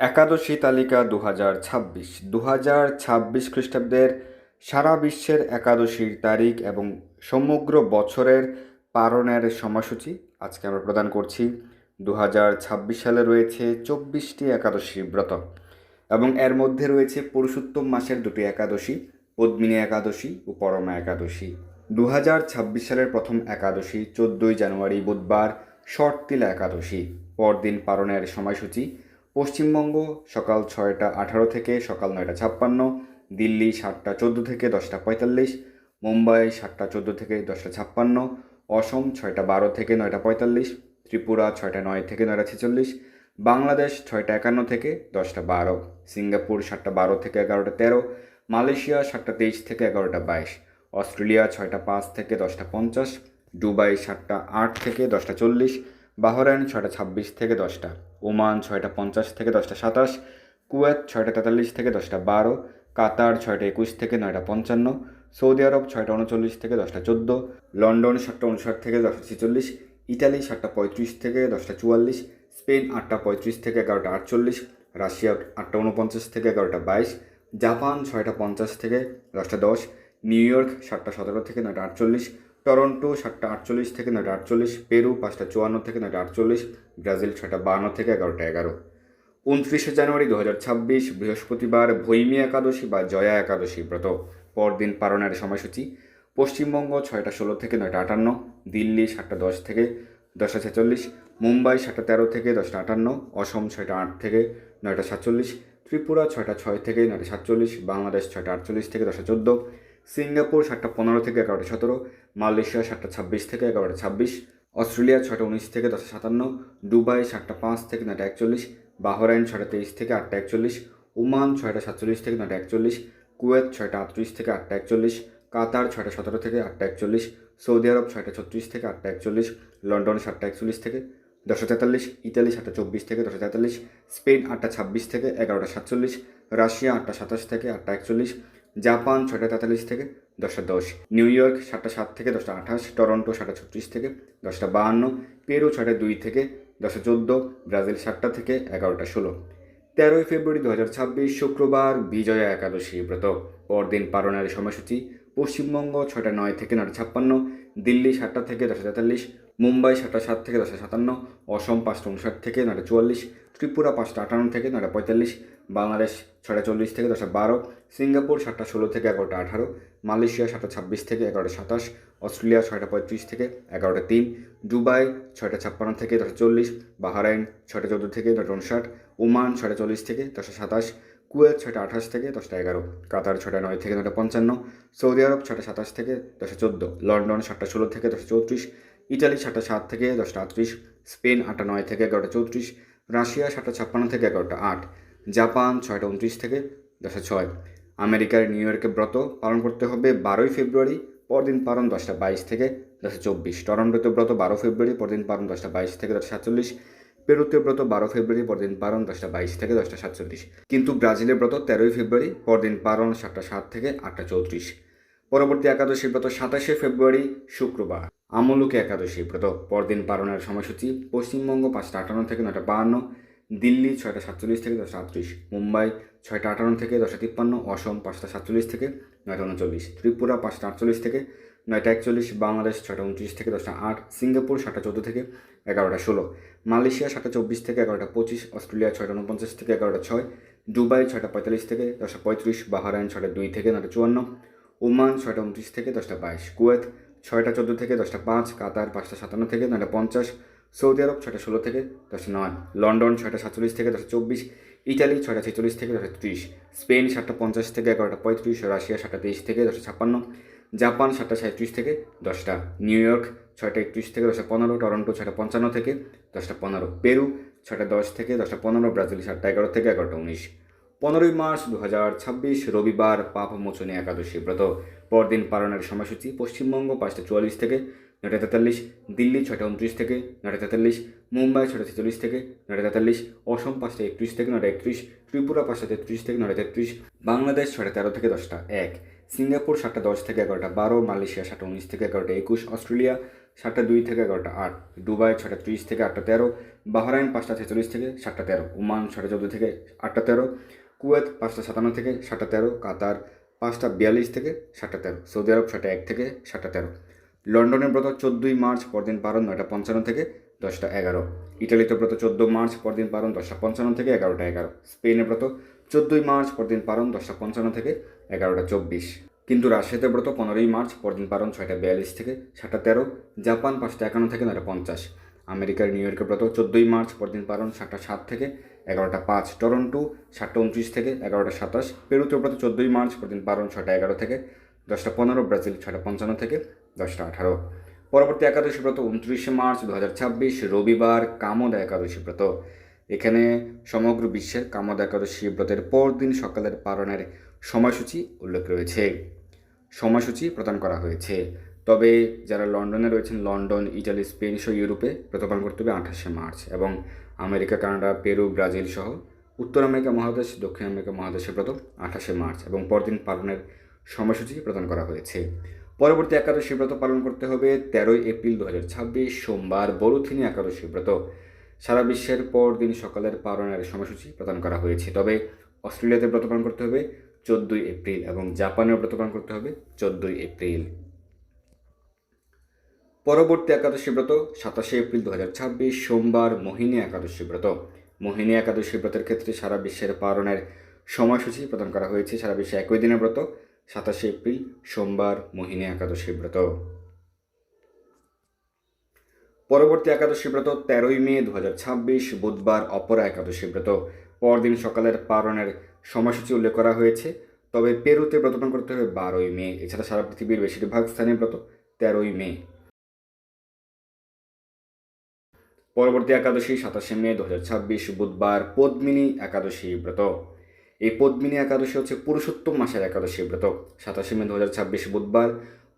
একাদশী তালিকা দু হাজার ছাব্বিশ। দু হাজার ছাব্বিশ খ্রিস্টাব্দের সারা বিশ্বের একাদশীর তারিখ এবং সমগ্র বছরের পারণের সময়সূচি আজকে আমরা প্রদান করছি। দু হাজার ছাব্বিশ সালে রয়েছে চব্বিশটি একাদশী ব্রত এবং এর মধ্যে রয়েছে পুরুষোত্তম মাসের দুটি একাদশী, পদ্মিনী একাদশী ও পরমা একাদশী। দু হাজার ছাব্বিশ সালের প্রথম একাদশী চোদ্দোই জানুয়ারি বুধবার শর্তিলা একাদশী। পরদিন পালনের সময়সূচি পশ্চিমবঙ্গ, সকাল ছয়টা আঠারো থেকে সকাল নয়টা ছাপ্পান্ন, দিল্লি সাতটা চোদ্দ থেকে দশটা পঁয়তাল্লিশ, মুম্বাই সাতটা চোদ্দ থেকে দশটা ছাপ্পান্ন, অসম ছয়টা বারো থেকে নয়টা পঁয়তাল্লিশ, ত্রিপুরা ছয়টা নয় থেকে নয়টা ছেচল্লিশ, বাংলাদেশ ছয়টা একান্ন থেকে দশটা বারো, সিঙ্গাপুর সাতটা বারো থেকে এগারোটা তেরো, মালয়েশিয়া সাতটা তেইশ থেকে এগারোটা বাইশ, অস্ট্রেলিয়া ছয়টা পাঁচ থেকে দশটা পঞ্চাশ, দুবাই সাতটা আট থেকে দশটা চল্লিশ বাহরাইন ছয়টা ছাব্বিশ থেকে দশটা, ওমান ছয়টা পঞ্চাশ থেকে দশটা সাতাশ, কুয়েত ছয়টা তেতাল্লিশ থেকে দশটা বারো, কাতার ছয়টা একুশ থেকে নয়টা পঞ্চান্ন, সৌদি আরব ছয়টা উনচল্লিশ থেকে দশটা চোদ্দ, লন্ডন সাতটা উনষাট থেকে দশটা ছেচল্লিশ ইটালি সাতটা পঁয়ত্রিশ থেকে দশটা চুয়াল্লিশ, স্পেন আটটা পঁয়ত্রিশ থেকে এগারোটা আটচল্লিশ, রাশিয়া আটটা উনপঞ্চাশ থেকে এগারোটা বাইশ, জাপান ছয়টা পঞ্চাশ থেকে দশটা দশ, নিউ ইয়র্ক সাতটা সতেরো থেকে নয়টা আটচল্লিশ টরন্টো, সাতটা আটচল্লিশ থেকে নয়টা আটচল্লিশ, পেরু পাঁচটা চুয়ান্ন থেকে নয়টা আটচল্লিশ, ব্রাজিল ছয়টা বান্ন থেকে এগারোটা এগারো। উনত্রিশে জানুয়ারি দু হাজার ছাব্বিশ, বৃহস্পতিবার ভৈমী একাদশী বা জয়া একাদশী ব্রত। পরদিন পালনের সময়সূচি, পশ্চিমবঙ্গ ছয়টা ষোলো থেকে নয়টা আটান্ন, দিল্লি সাতটা দশ থেকে দশটা ছেচল্লিশ, মুম্বাই সাতটা তেরো থেকে দশটা আটান্ন, অসম ছয়টা আট থেকে নয়টা সাতচল্লিশ, ত্রিপুরা ছয়টা ছয় থেকে নয়টা সাতচল্লিশ, বাংলাদেশ ছয়টা আটচল্লিশ থেকে দশটা চোদ্দ সিঙ্গাপুর সাতটা পনেরো থেকে এগারোটা সতেরো, মালয়েশিয়া সাতটা ছাব্বিশ থেকে এগারোটা ছাব্বিশ, অস্ট্রেলিয়া ছয়টা উনিশ থেকে দশটা সাতান্ন, দুবাই সাতটা পাঁচ থেকে নয়টা একচল্লিশ, বাহরাইন ছয়টা তেইশ থেকে আটটা একচল্লিশ, ওমান ছয়টা সাতচল্লিশ থেকে নয়টা একচল্লিশ, কুয়েত ছয়টা আটত্রিশ থেকে আটটা একচল্লিশ, কাতার ছয়টা সতেরো থেকে আটটা একচল্লিশ, সৌদি আরব ছয়টা ছত্রিশ থেকে আটটা একচল্লিশ, লন্ডন সাতটা একচল্লিশ থেকে দশটা তেতাল্লিশ, ইতালি সাতটা চব্বিশ থেকে দশটা তেতাল্লিশ, স্পেন আটটা ছাব্বিশ থেকে এগারোটা সাতচল্লিশ, রাশিয়া আটটা সাতাশ থেকে আটটা একচল্লিশ জাপান ছটা তেতাল্লিশ থেকে দশটা দশ। নিউ ইয়র্ক সাতটা সাত থেকে দশটা আঠাশ। টরন্টো সাতটা ছত্রিশ থেকে দশটা বাহান্ন। পেরু ছটা দুই থেকে দশটা চোদ্দ। ব্রাজিল সাতটা থেকে এগারোটা ষোলো। তেরোই ফেব্রুয়ারি দু হাজার ছাব্বিশ, শুক্রবার বিজয়া একাদশী ব্রত। পরদিন পালনের সময়সূচি পশ্চিমবঙ্গ ছটা নয় থেকে নয়টা ছাপ্পান্ন। দিল্লি সাতটা থেকে দশটা তেতাল্লিশ। মুম্বাই সাতটা সাত থেকে দশটা সাতান্ন, অসম পাঁচটা উনষাট থেকে নয়টা চুয়াল্লিশ, ত্রিপুরা পাঁচটা আটান্ন থেকে নয়টা পঁয়তাল্লিশ, বাংলাদেশ ছয়টা চল্লিশ থেকে দশটা বারো, সিঙ্গাপুর সাতটা ষোলো থেকে এগারোটা আঠারো, মালয়েশিয়া সাতটা ছাব্বিশ থেকে এগারোটা সাতাশ, অস্ট্রেলিয়া ছয়টা পঁয়ত্রিশ থেকে এগারোটা তিন, দুবাই ছয়টা ছাপ্পান্ন থেকে দশটা চল্লিশ, বাহারাইন ছয়টা চোদ্দ থেকে নয়টা উনষাট, ওমান ছয়টা চল্লিশ থেকে দশটা সাতাশ, কুয়েত ছয়টা আঠাশ থেকে দশটা এগারো, কাতার ছয়টা নয় থেকে নয়টা পঞ্চান্ন, সৌদি আরব ছয়টা সাতাশ থেকে দশটা চোদ্দ, লন্ডন সাতটা ষোলো থেকে দশটা চৌত্রিশ ইটালি সাতটা সাত থেকে দশটা আটত্রিশ, স্পেন আটটা নয় থেকে এগারোটা চৌত্রিশ, রাশিয়া সাতটা ছাপ্পান্ন থেকে এগারোটা আট, জাপান ছয়টা উনত্রিশ থেকে দশটা ছয়। আমেরিকার নিউ ইয়র্কে ব্রত পালন করতে হবে বারোই ফেব্রুয়ারি, পরদিন পালন দশটা বাইশ থেকে দশটা চব্বিশ। টরন্টোতে ব্রত বারো ফেব্রুয়ারি, পরদিন পালন দশটা বাইশ থেকে দশটা সাতচল্লিশ। পেরুতে ব্রত বারো ফেব্রুয়ারি, পরদিন পালন দশটা বাইশ থেকে দশটা সাতচল্লিশ। কিন্তু ব্রাজিলের ব্রত তেরোই ফেব্রুয়ারি, পরদিন পালন সাতটা সাত থেকে আটটা চৌত্রিশ। পরবর্তী একাদশী ব্রত সাতাশে ফেব্রুয়ারি, শুক্রবার। আমলুকে একাদশী ব্রত, পরদিন পালনের সময়সূচি, পশ্চিমবঙ্গ পাঁচটা আটান্ন থেকে নয়টা বাহান্ন, দিল্লি ছয়টা সাতচল্লিশ থেকে দশটা আটত্রিশ, মুম্বাই ছয়টা আটান্ন থেকে দশটা তিপ্পান্ন, অসম পাঁচটা সাতচল্লিশ থেকে নয়টা উনচল্লিশ, ত্রিপুরা পাঁচটা আটচল্লিশ থেকে নয়টা একচল্লিশ, বাংলাদেশ ছয়টা উনত্রিশ থেকে দশটা আট, সিঙ্গাপুর সাতটা চোদ্দ থেকে এগারোটা ষোলো, মালয়েশিয়া সাতটা চব্বিশ থেকে এগারোটা পঁচিশ, অস্ট্রেলিয়া ছয়টা উনপঞ্চাশ থেকে এগারোটা ছয়, দুবাই ছয়টা পঁয়তাল্লিশ থেকে দশটা পঁয়ত্রিশ, বাহারাইন ছয়টা দুই থেকে নয়টা চুয়ান্ন, ওমান ছয়টা উনত্রিশ থেকে দশটা বাইশ, কুয়েত ছয়টা চোদ্দ থেকে দশটা পাঁচ, কাতার পাঁচটা সাতান্ন থেকে নয়টা পঞ্চাশ, সৌদি আরব ছয়টা ষোলো থেকে দশটা নয়, লন্ডন ছয়টা সাতচল্লিশ থেকে দশটা চব্বিশ, ইটালি ছয়টা ছেচল্লিশ থেকে দশটা ত্রিশ, স্পেন সাতটা পঞ্চাশ থেকে এগারোটা পঁয়ত্রিশ, রাশিয়া সাতটা তেইশ থেকে দশটা ছাপ্পান্ন, জাপান সাতটা সাঁত্রিশ থেকে দশটা, নিউ ইয়র্ক ছয়টা একত্রিশ থেকে দশটা পনেরো, টরন্টো ছয়টা পঞ্চান্ন থেকে দশটা পনেরো, পেরু ছয়টা দশ থেকে দশটা পনেরো, ব্রাজিল সাতটা এগারো থেকে এগারোটা উনিশ। পনেরোই মার্চ দু হাজার ছাব্বিশ রবিবার পাপমোচনী একাদশী ব্রত। পরদিন পালনের সময়সূচি পশ্চিমবঙ্গ পাঁচটা চুয়াল্লিশ থেকে, নয়টা তেতাল্লিশ, দিল্লি ছয়টা উনত্রিশ থেকে, নয়টা তেতাল্লিশ, মুম্বাই ছয়টা ছেচল্লিশ থেকে, নয়টা তেতাল্লিশ, অসম পাঁচটা একত্রিশ থেকে, নয়টা একত্রিশ, ত্রিপুরা পাঁচটা তেত্রিশ থেকে, নয়টা তেত্রিশ, বাংলাদেশ ছয়টা তেরো থেকে দশটা এক, সিঙ্গাপুর সাতটা দশ থেকে এগারোটা বারো, মালয়েশিয়া সাতটা উনিশ থেকে এগারোটা একুশ, অস্ট্রেলিয়া সাতটা দুই থেকে এগারোটা আট, দুবাই ছটা ত্রিশ থেকে আটটা তেরো, বাহরাইন পাঁচটা ছেচল্লিশ থেকে সাতটা তেরো, ওমান ছটা চোদ্দ থেকে আটটা তেরো কুয়েত, পাঁচটা সাতান্ন থেকে সাতটা তেরো, কাতার পাঁচটা বিয়াল্লিশ থেকে সাতটা তেরো, সৌদি আরব ছটা এক থেকে সাতটা তেরো। লন্ডনের ব্রত চোদ্দোই মার্চ পরদিন পারণ নয়টা পঞ্চান্ন থেকে দশটা এগারো। ইটালিতে ব্রত চোদ্দ মার্চ পরদিন পারণ দশটা পঞ্চান্ন থেকে এগারোটা এগারো। স্পেনের ব্রত চোদ্দোই মার্চ পরদিন পারণ দশটা পঞ্চান্ন থেকে এগারোটা চব্বিশ। কিন্তু রাশিয়াতে ব্রত পনেরোই মার্চ পরদিন পারণ ছয়টা বিয়াল্লিশ থেকে সাতটা তেরো, জাপান পাঁচটা একান্ন থেকে নয়টা পঞ্চাশ। আমেরিকার নিউ ইয়র্কের ব্রত চোদ্দোই মার্চ পরদিন পারণ সাতটা সাত থেকে এগারোটা পাঁচ টরন্টো, সাতটা উনত্রিশ থেকে এগারোটা সাতাশ। পেরুতে ব্রত চোদ্দোই মার্চ পরদিন পারণ ছটা এগারো থেকে, দশটা পনেরো, ব্রাজিল ছটা পঞ্চান্ন থেকে, দশটা আঠারো। পরবর্তী একাদশী ব্রত উনত্রিশে মার্চ দু হাজার ছাব্বিশ, রবিবার কামদা একাদশী ব্রত। এখানে সমগ্র বিশ্বের কামদা একাদশী ব্রতের পরদিন সকালের পালনের সময়সূচি উল্লেখ রয়েছে। সময়সূচি প্রদান করা হয়েছে। তবে যারা লন্ডনে রয়েছেন, লন্ডন, ইটালি, স্পেন সহ ইউরোপে ব্রত পালন করতে হবে আঠাশে মার্চ এবং আমেরিকা, কানাডা, পেরু, ব্রাজিল সহ উত্তর আমেরিকা মহাদেশ, দক্ষিণ আমেরিকা মহাদেশে ব্রত আঠাশে মার্চ এবং পরদিন পালনের সময়সূচি প্রদান করা হয়েছে। পরবর্তী একাদশী ব্রত পালন করতে হবে তেরোই এপ্রিল দু হাজার ছাব্বিশ, সোমবার বরুথিনী একাদশী ব্রত। সারা বিশ্বের পর দিন সকালের পালনের সময়সূচি প্রদান করা হয়েছে। তবে অস্ট্রেলিয়াতে ব্রত পালন করতে হবে চোদ্দোই এপ্রিল এবং জাপানেও ব্রত পালন করতে হবে চোদ্দোই এপ্রিল। পরবর্তী একাদশী ব্রত সাতাশে এপ্রিল দু সোমবার মোহিনী একাদশী ব্রত। মোহিনী একাদশী ব্রতের ক্ষেত্রে সারা বিশ্বের পালনের সময়সূচি প্রদান করা হয়েছে। সারা বিশ্বে একই দিনের ব্রত, সাতাশে এপ্রিল, সোমবার মোহিনী একাদশী ব্রত। পরবর্তী একাদশী ব্রত তেরোই মে দু হাজার ছাব্বিশ, বুধবার অপরা একাদশী ব্রত। পরদিন সকালের পালনের সময়সূচি উল্লেখ করা হয়েছে, তবে পেরুতে ব্রতপান করতে হবে বারোই মে। এছাড়া সারা পৃথিবীর বেশিরভাগ স্থানে ব্রত তেরোই মে। পরবর্তী একাদশী সাতাশে মে দু হাজার ছাব্বিশ, বুধবার পদ্মিনী একাদশী ব্রত। এই পদ্মিনী একাদশী হচ্ছে পুরুষোত্তম মাসের একাদশী ব্রত। সাতাশে মে দু হাজার ছাব্বিশ, বুধবার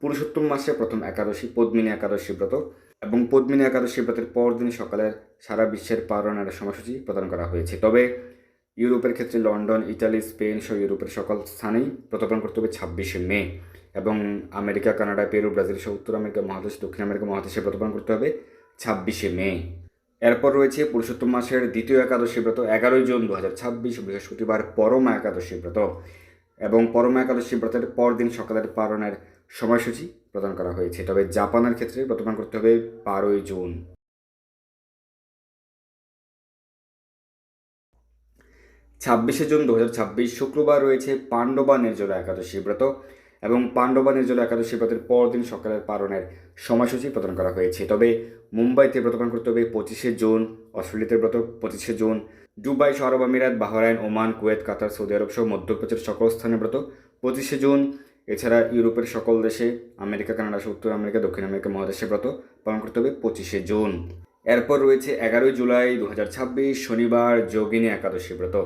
পুরুষোত্তম মাসে প্রথম একাদশী, পদ্মিনী একাদশী ব্রত এবং পদ্মিনী একাদশী ব্রতের পরদিন সকালের সারা বিশ্বের পালনের সময়সূচি প্রদান করা হয়েছে। তবে ইউরোপের ক্ষেত্রে লন্ডন, ইটালি, স্পেন সহ ইউরোপের সকল স্থানেই প্রত্যর্পণ করতে হবে ছাব্বিশে মে এবং আমেরিকা, কানাডা, পেরু, ব্রাজিল সহ উত্তর আমেরিকা মহাদেশ, দক্ষিণ আমেরিকা মহাদেশে প্রত্যর্পণ করতে হবে ছাব্বিশে মে। এরপর রয়েছে পুরুষোত্তম মাসের দ্বিতীয় একাদশী ব্রত, এগারোই জুন দু হাজার ছাব্বিশ, বৃহস্পতিবার পরমা একাদশী ব্রত এবং পরমা একাদশী ব্রতের পরদিন সকালের পালনের সময়সূচি প্রদান করা হয়েছে। তবে জাপানের ক্ষেত্রে ব্রতপান করতে হবে বারোই জুন। ছাব্বিশে জুন দু শুক্রবার রয়েছে পাণ্ডবা নির্জলা একাদশী ব্রত। এবং পাণ্ডবা নির্জলা একাদশী ব্রতের পরদিন সকালের পালনের সময়সূচি প্রদান করা হয়েছে। তবে মুম্বাইতে ব্রতপান করতে হবে পঁচিশে জুন, অস্ট্রেলিয়াতে ব্রত পঁচিশে জুন, দুবাই সহ আরব আমিরাত, Bahrain, Oman, Kuwait, Qatar, Saudi Arab সহ মধ্যপ্রাচ্যের সকল স্থানে ব্রত পঁচিশে জুন। এছাড়া ইউরোপের সকল দেশে আমেরিকা, কানাডা সহ উত্তর আমেরিকা, দক্ষিণ আমেরিকা মহাদেশে ব্রত পালন করতে হবে পঁচিশে জুন। এরপর রয়েছে এগারোই জুলাই দু হাজার ছাব্বিশ শনিবার যোগিনী একাদশী ব্রত।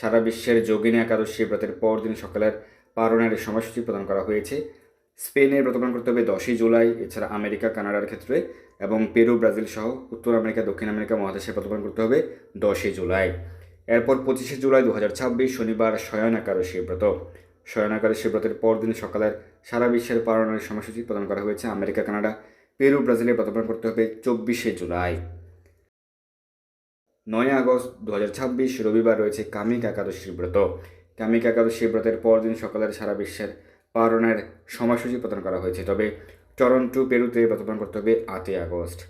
সারা বিশ্বের যোগিনী একাদশী ব্রতের পরদিন সকালের পালনের সময়সূচি প্রদান করা হয়েছে। স্পেনের ব্রতপালন করতে হবে দশই জুলাই, এছাড়া আমেরিকা, কানাডার ক্ষেত্রে এবং পেরু, ব্রাজিল সহ উত্তর আমেরিকা, দক্ষিণ আমেরিকা মহাদেশে ব্রতপালন করতে হবে দশই জুলাই। এরপর পঁচিশে জুলাই দু হাজার ছাব্বিশ শনিবার একাদশী ব্রত শয়ন একাদশী ব্রতের পরদিন সকালের সারা বিশ্বের পালনের সময়সূচি প্রদান করা হয়েছে আমেরিকা, কানাডা, পেরু, ব্রাজিলে ব্রতপালন করতে হবে চব্বিশে জুলাই। নয় আগস্ট দু হাজার ছাব্বিশ রবিবার রয়েছে কামিক একাদশীর ব্রত কামিক একাদশী ব্রতের পরদিন সকালের সারা বিশ্বের পালনের সময়সূচি প্রদান করা হয়েছে। তবে টরন্টো পেরুতে ব্রতপালন করতে হবে আটই আগস্ট।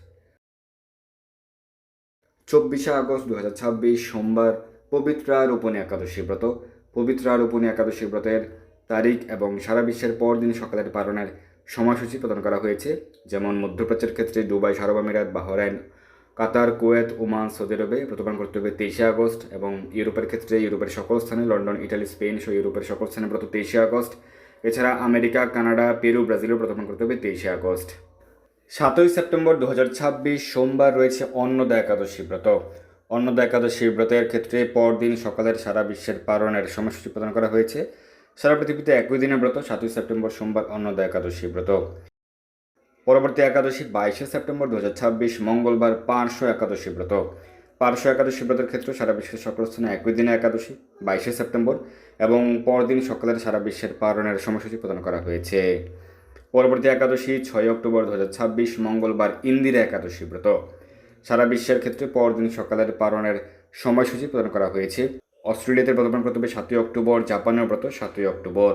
চব্বিশে আগস্ট দু হাজার ছাব্বিশ সোমবার পবিত্রা রোপণী একাদশী ব্রত। পবিত্রা রোপণী একাদশী ব্রতের তারিখ এবং সারা বিশ্বের পরদিন সকালের পালনের সময়সূচি প্রদান করা হয়েছে। যেমন মধ্যপ্রাচ্যের ক্ষেত্রে দুবাই, সারব আমিরাত, Bahrain Qatar, Kuwait, Oman, Saudi আরবে প্রতিপালন করতে হবে তেইশে আগস্ট এবং ইউরোপের ক্ষেত্রে ইউরোপের সকল স্থানে, লন্ডন, ইটালি, স্পেন সহ ইউরোপের সকল স্থানে ব্রত তেইশে আগস্ট। এছাড়া আমেরিকা, কানাডা, পেরু, ব্রাজিলেও প্রতিপালন করতে হবে তেইশে আগস্ট। সাতই সেপ্টেম্বর দু হাজার ছাব্বিশ সোমবার রয়েছে অন্নদা একাদশী ব্রত। অন্নদা একাদশী ব্রতের ক্ষেত্রে পরদিন সকালের সারা বিশ্বের পালনের সময়সূচি প্রদান করা হয়েছে। সারা পৃথিবীতে একই দিনের ব্রত, সাতই সেপ্টেম্বর সোমবার অন্নদা একাদশী ব্রত। পরবর্তী একাদশী বাইশে সেপ্টেম্বর দু হাজার ছাব্বিশ, মঙ্গলবার পার্শ্ব একাদশী ব্রত। পার্শ্ব একাদশী ব্রতের ক্ষেত্রে সারা বিশ্বের সকল স্থানে একই দিনে একাদশী, বাইশে সেপ্টেম্বর, এবং পরদিন সকালের সারা বিশ্বের পালনের সময়সূচি প্রদান করা হয়েছে। পরবর্তী একাদশী ছয় অক্টোবর দু হাজার ছাব্বিশ, মঙ্গলবার ইন্দিরা একাদশী ব্রত। সারা বিশ্বের ক্ষেত্রে পরদিন সকালের পালনের সময়সূচি প্রদান করা হয়েছে। অস্ট্রেলিয়াতে পালন করতে হবে সাতই অক্টোবর জাপানের ব্রত সাতই অক্টোবর।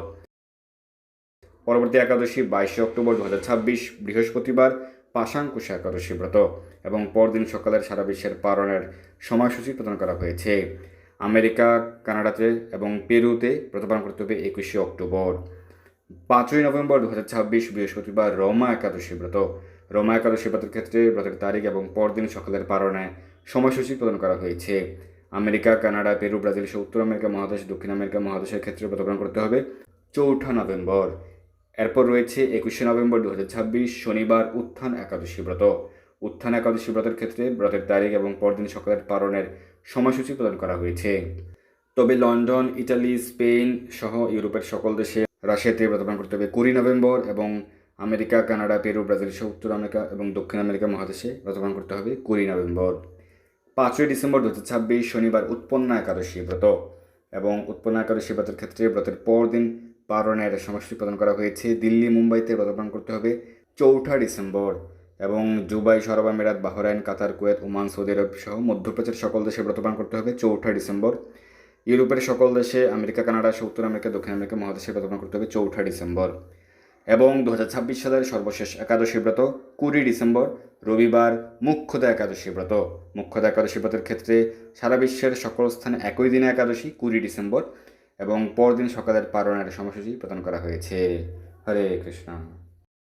পরবর্তী একাদশী বাইশে অক্টোবর দু হাজার ছাব্বিশ, বৃহস্পতিবার পাশাঙ্কুশা একাদশী ব্রত এবং পরদিন সকালের সারা বিশ্বের পালনের সময়সূচি প্রদান করা হয়েছে। আমেরিকা, কানাডাতে এবং পেরুতে ব্রত পালন করতে হবে একুশে অক্টোবর। পাঁচই নভেম্বর দু হাজার ছাব্বিশ, বৃহস্পতিবার রমা একাদশী ব্রত। রমা একাদশী ব্রতের ক্ষেত্রে ব্রতের তারিখ এবং পরদিন সকালের পালনে সময়সূচি প্রদান করা হয়েছে। আমেরিকা, কানাডা, পেরু, ব্রাজিল সহ উত্তর আমেরিকা মহাদেশ, দক্ষিণ আমেরিকা মহাদেশের ক্ষেত্রে ব্রত পালন করতে হবে চৌঠা নভেম্বর। এরপর রয়েছে একুশে নভেম্বর দু শনিবার উত্থান একাদশী ব্রত। উত্থান একাদশী ব্রতের ক্ষেত্রে ব্রতের তারিখ এবং পরদিন সকালের পালনের সময়সূচি প্রদান করা হয়েছে। তবে লন্ডন, ইটালি, স্পেন সহ ইউরোপের সকল দেশে রাশিয়াতে ব্রত পালন করতে হবে কুড়ি নভেম্বর এবং আমেরিকা, কানাডা, পেরু, ব্রাজিল সহ উত্তর আমেরিকা এবং দক্ষিণ আমেরিকা মহাদেশে ব্রত পালন করতে হবে কুড়ি নভেম্বর। পাঁচই ডিসেম্বর দু হাজার ছাব্বিশ শনিবার উৎপন্না একাদশী ব্রত এবং উৎপন্না একাদশী ব্রতের ক্ষেত্রে ব্রতের পরদিন পালনের সময়সূচি প্রদান করা হয়েছে। দিল্লি, মুম্বাইতে ব্রত করতে হবে চৌঠা ডিসেম্বর এবং জুবাই সরব আমিরাত, Bahrain, Qatar, Kuwait, Oman, Saudi Arab সহ মধ্যপ্রাচ্যের সকল দেশে ব্রতপান করতে হবে চৌঠা ডিসেম্বর। ইউরোপের সকল দেশে আমেরিকা, কানাডা সহ উত্তর আমেরিকা, দক্ষিণ আমেরিকা মহাদেশে ব্রত পালন করতে হবে চৌঠা ডিসেম্বর। এবং দু হাজার ছাব্বিশ সালের সর্বশেষ একাদশী ব্রত কুড়ি ডিসেম্বর, রবিবার মুখ্যদা একাদশী ব্রত। মুখ্যদা একাদশী ব্রতের ক্ষেত্রে সারা বিশ্বের সকল স্থানে একই দিনে একাদশী, কুড়ি ডিসেম্বর। এবং পরদিন সকালের পারণের সময়সূচি প্রদান করা হয়েছে। হরে কৃষ্ণ।